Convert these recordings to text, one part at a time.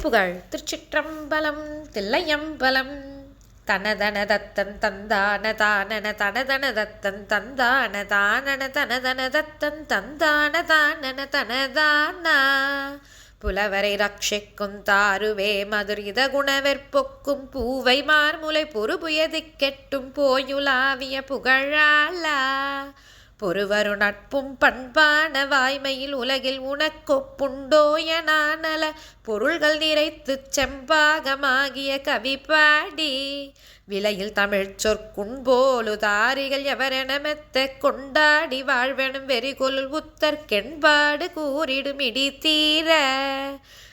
திருப்புகழ் திருச்சிற்றம்பலம் தில்லையம்பலம். தனதன தத்தன் தந்தான தானன தனதன தத்தன் தந்தான தானன தனதன. தத்தன் தந்தான தானன தனதானா புலவரை ரட்சிக்கும் தாருவே மதுரித குணவெற்பொக்கும் பூவை மார்முலை பொறுபுயதி கெட்டும் போயுலாவிய புகழாலா. பொறுவரு நட்பும் பண்பான வாய்மையில் உலகில் உனக்கொப்புண்டோயனானல பொருள்கள் நிறைத்துச் செம்பாகமாகிய கவி பாடி. விலையில் தமிழ்ச் சொற்குண்போலு தாரிகள் எவரென மெத்த கொண்டாடி வாழ்வெனும் வெறிகொல் உத்தற்கெண்பாடு கூறிடும் இடி தீர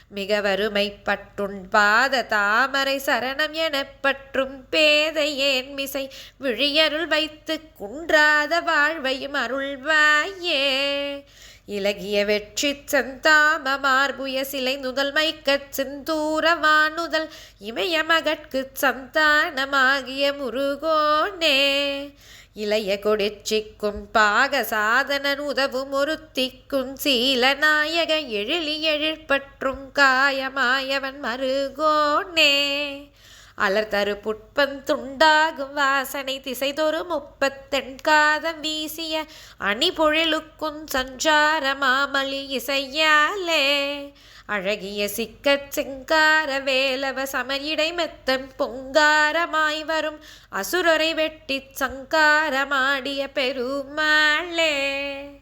மிக வறுமைப்பட்டுண் பாத தாமரை சரணம் எனப்பற்றும் பேதை ஏன் மிசை விழியருள் வைத்து குன்றாத வாழ்வையும் அருள்வாயே? இலகிய வெற்றி செந்தாம மார்புய சிலை நுதல் மைக்கச் செந்தூர வானுதல் சந்தானமாகிய முருகோனே. இளைய கொடிச்சிக்கும் பாக சாதனன் உதவும் ஒருத்திக்கும் சீலநாயக எழிலி எழிற்பற்றும் காயமாயவன் மருகோனே. அலர்தரு புட்பந்துண்டாகும் வாசனை திசைதொரு முப்பத்தெண் காதம் வீசிய அணிபொழிலுக்கும் சஞ்சாரமாமலி சஞ்சார மாமலி இசையாலே. அழகிய சிக்கச் சிங்கார வேலவ சமயிடை மெத்தம் பொங்காரமாய் வரும். அசுரரை வெட்டி சங்காரமாடிய பெருமாளே.